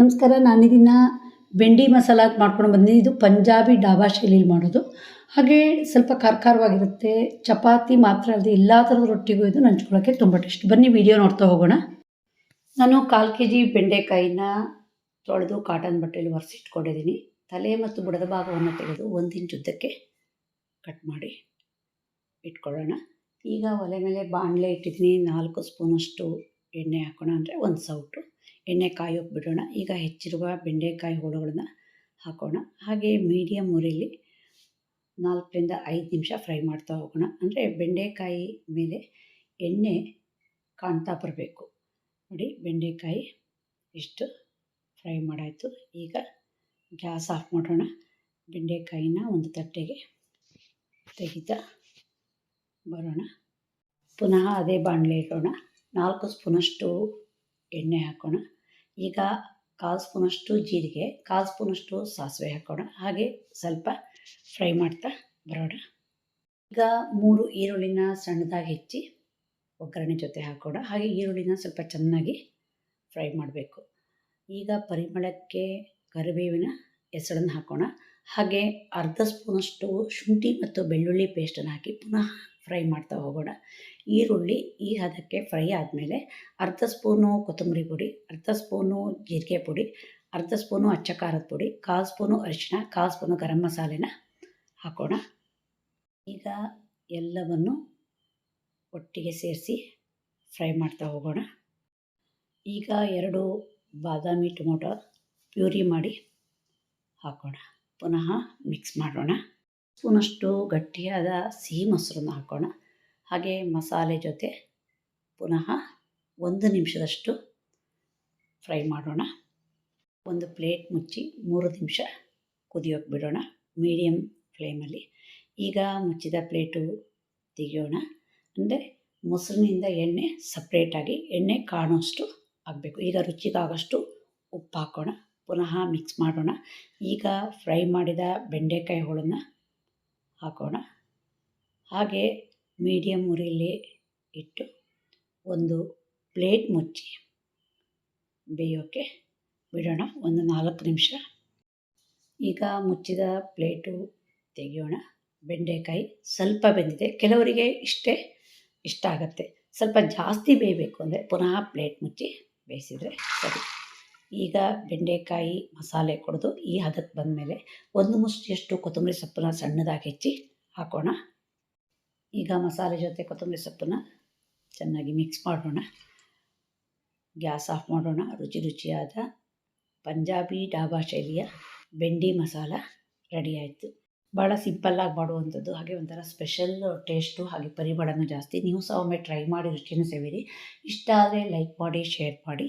ನಮಸ್ಕಾರ ನಾನಿದನ್ನು ಬೆಂಡಿ ಮಸಾಲ ಮಾಡ್ಕೊಂಡು ಬಂದಿದ್ದೀನಿ. ಇದು ಪಂಜಾಬಿ ಡಾಬಾ ಶೈಲಿಯಲ್ಲಿ ಮಾಡೋದು. ಹಾಗೆ ಸ್ವಲ್ಪ ಖಾರ ಖಾರವಾಗಿರುತ್ತೆ ಚಪಾತಿ ಮಾತ್ರ ಅಲ್ಲದೆ ಎಲ್ಲ ಥರದ ರೊಟ್ಟಿಗೂ ಇದು ನಂಚ್ಕೊಳ್ಳೋಕ್ಕೆ ತುಂಬ ಟೇಸ್ಟ್. ಬನ್ನಿ, ವಿಡಿಯೋ ನೋಡ್ತಾ ಹೋಗೋಣ. ನಾನು ಕಾಲು ಕೆ ಜಿ ಬೆಂಡೆಕಾಯಿನ ತೊಳೆದು ಕಾಟನ್ ಬಟ್ಟೆಯಲ್ಲಿ ಒರೆಸಿಟ್ಕೊಂಡಿದ್ದೀನಿ. ತಲೆ ಮತ್ತು ಬುಡದ ಭಾಗವನ್ನು ತೆಗೆದು ಒಂದು ಇಂಚ್ ಉದ್ದಕ್ಕೆ ಕಟ್ ಮಾಡಿ ಇಟ್ಕೊಳ್ಳೋಣ. ಈಗ ಒಲೆ ಮೇಲೆ ಬಾಣಲೆ ಇಟ್ಟಿದ್ದೀನಿ. ನಾಲ್ಕು ಸ್ಪೂನಷ್ಟು ಎಣ್ಣೆ ಹಾಕೋಣ ಅಂದರೆ ಒಂದು ಸೌಟು. ಎಣ್ಣೆ ಕಾಯಿ ಬಿಡೋಣ ಈಗ ಹೆಚ್ಚಿರುವ ಬೆಂಡೆಕಾಯಿ ಹೋಳುಗಳನ್ನು ಹಾಕೋಣ. ಹಾಗೆ ಮೀಡಿಯಮ್ ಉರಿಲಿ ನಾಲ್ಕರಿಂದ ಐದು ನಿಮಿಷ ಫ್ರೈ ಮಾಡ್ತಾ ಹೋಗೋಣ. ಅಂದರೆ ಬೆಂಡೆಕಾಯಿ ಮೇಲೆ ಎಣ್ಣೆ ಕಾಣ್ತಾ ಬರಬೇಕು. ನೋಡಿ, ಬೆಂಡೆಕಾಯಿ ಇಷ್ಟು ಫ್ರೈ ಮಾಡಾಯಿತು. ಈಗ ಗ್ಯಾಸ್ ಆಫ್ ಮಾಡೋಣ. ಬೆಂಡೆಕಾಯಿನ ಒಂದು ತಟ್ಟೆಗೆ ತೆಗಿತಾ ಬರೋಣ. ಪುನಃ ಅದೇ ಬಾಣಲೆ ಇಡೋಣ. ನಾಲ್ಕು ಸ್ಪೂನಷ್ಟು ಎಣ್ಣೆ ಹಾಕೋಣ. ಈಗ ಕಾಲು ಸ್ಪೂನಷ್ಟು ಜೀರಿಗೆ ಕಾಲು ಸ್ಪೂನಷ್ಟು ಸಾಸಿವೆ ಹಾಕೋಣ. ಹಾಗೆ ಸ್ವಲ್ಪ ಫ್ರೈ ಮಾಡ್ತಾ ಬರೋಣ. ಈಗ ಮೂರು ಈರುಳ್ಳಿನ ಸಣ್ಣದಾಗಿ ಹೆಚ್ಚಿ ಒಗ್ಗರಣೆ ಜೊತೆ ಹಾಕೋಣ. ಹಾಗೆ ಈರುಳ್ಳಿನ ಸ್ವಲ್ಪ ಚೆನ್ನಾಗಿ ಫ್ರೈ ಮಾಡಬೇಕು. ಈಗ ಪರಿಮಳಕ್ಕೆ ಕರಿಬೇವಿನ ಹೆಸರನ್ನು ಹಾಕೋಣ. ಹಾಗೆ ಅರ್ಧ ಸ್ಪೂನಷ್ಟು ಶುಂಠಿ ಮತ್ತು ಬೆಳ್ಳುಳ್ಳಿ ಪೇಸ್ಟನ್ನು ಹಾಕಿ ಪುನಃ ಫ್ರೈ ಮಾಡ್ತಾ ಹೋಗೋಣ. ಈರುಳ್ಳಿ ಈ ಹದಕ್ಕೆ ಫ್ರೈ ಆದಮೇಲೆ ಅರ್ಧ ಸ್ಪೂನು ಕೊತ್ತಂಬರಿ ಪುಡಿ, ಅರ್ಧ ಸ್ಪೂನು ಜೀರಿಗೆ ಪುಡಿ, ಅರ್ಧ ಸ್ಪೂನು ಅಚ್ಚ ಖಾರದ ಪುಡಿ, ಕಾಲು ಸ್ಪೂನು ಅರಿಶಿನ ಕಾಲು ಸ್ಪೂನು ಗರಂ ಮಸಾಲೆನ ಹಾಕೋಣ. ಈಗ ಎಲ್ಲವನ್ನು ಒಟ್ಟಿಗೆ ಸೇರಿಸಿ ಫ್ರೈ ಮಾಡ್ತಾ ಹೋಗೋಣ. ಈಗ ಎರಡು ಬಾದಾಮಿ ಟೊಮೊಟೊ ಪ್ಯೂರಿ ಮಾಡಿ ಹಾಕೋಣ. ಪುನಃ ಮಿಕ್ಸ್ ಮಾಡೋಣ. ಸ್ಪೂನಷ್ಟು ಗಟ್ಟಿಯಾದ ಸಿಹಿ ಮೊಸರನ್ನು ಹಾಕೋಣ. ಹಾಗೆ ಮಸಾಲೆ ಜೊತೆ ಪುನಃ ಒಂದು ನಿಮಿಷದಷ್ಟು ಫ್ರೈ ಮಾಡೋಣ. ಒಂದು ಪ್ಲೇಟ್ ಮುಚ್ಚಿ ಮೂರು ನಿಮಿಷ ಕುದಿಯೋಕೆ ಬಿಡೋಣ ಮೀಡಿಯಮ್ ಫ್ಲೇಮಲ್ಲಿ. ಈಗ ಮುಚ್ಚಿದ ಪ್ಲೇಟು ತೆಗೆಯೋಣ. ಅಂದರೆ ಮೊಸರಿನಿಂದ ಎಣ್ಣೆ ಸಪ್ರೇಟಾಗಿ ಎಣ್ಣೆ ಕಾಣೋಷ್ಟು ಆಗಬೇಕು ಈಗ ರುಚಿಗಾಗಷ್ಟು ಉಪ್ಪು ಹಾಕೋಣ. ಪುನಃ ಮಿಕ್ಸ್ ಮಾಡೋಣ. ಈಗ ಫ್ರೈ ಮಾಡಿದ ಬೆಂಡೆಕಾಯಿ ಹೋಳನ್ನು ಹಾಕೋಣ. ಹಾಗೆ ಮೀಡಿಯಮ್ ಉರಿಯಲ್ಲಿ ಇಟ್ಟು ಒಂದು ಪ್ಲೇಟ್ ಮುಚ್ಚಿ ಬೇಯೋಕ್ಕೆ ಬಿಡೋಣ. ಒಂದು ನಾಲ್ಕು ನಿಮಿಷ. ಈಗ ಮುಚ್ಚಿದ ಪ್ಲೇಟು ತೆಗೆಯೋಣ. ಬೆಂಡೆಕಾಯಿ ಸ್ವಲ್ಪ ಬೆಂದಿದೆ. ಕೆಲವರಿಗೆ ಇಷ್ಟೇ ಇಷ್ಟ ಆಗುತ್ತೆ. ಸ್ವಲ್ಪ ಜಾಸ್ತಿ ಬೇಯಬೇಕು ಅಂದರೆ ಪುನಃ ಪ್ಲೇಟ್ ಮುಚ್ಚಿ ಬೇಯಿಸಿದರೆ ಸರಿ. ಈಗ ಬೆಂಡೆಕಾಯಿ ಮಸಾಲೆ ಕೊಡೋದು ಈ ಹದಕ್ಕೆ ಬಂದಮೇಲೆ ಒಂದು ಮುಷ್ಟಿಯಷ್ಟು ಕೊತ್ತಂಬರಿ ಸೊಪ್ಪನ್ನ ಸಣ್ಣದಾಗಿ ಹೆಚ್ಚಿ ಹಾಕೋಣ. ಈಗ ಮಸಾಲೆ ಜೊತೆ ಕೊತ್ತಂಬರಿ ಸೊಪ್ಪನ್ನ ಚೆನ್ನಾಗಿ ಮಿಕ್ಸ್ ಮಾಡೋಣ. ಗ್ಯಾಸ್ ಆಫ್ ಮಾಡೋಣ. ರುಚಿ ರುಚಿಯಾದ ಪಂಜಾಬಿ ಡಾಬಾ ಶೈಲಿಯ ಬೆಂಡಿ ಮಸಾಲ ರೆಡಿ ಆಯಿತು. ಭಾಳ ಸಿಂಪಲ್ಲಾಗಿ ಮಾಡುವಂಥದ್ದು. ಹಾಗೆ ಒಂಥರ ಸ್ಪೆಷಲ್ ಟೇಸ್ಟು ಹಾಗೆ ಪರಿಮಳನೂ ಜಾಸ್ತಿ. ನೀವು ಸಹ ಒಮ್ಮೆ ಟ್ರೈ ಮಾಡಿ ರುಚಿನೂ ಸೇವಿರಿ ಇಷ್ಟ ಆದರೆ ಲೈಕ್ ಮಾಡಿ ಶೇರ್ ಮಾಡಿ.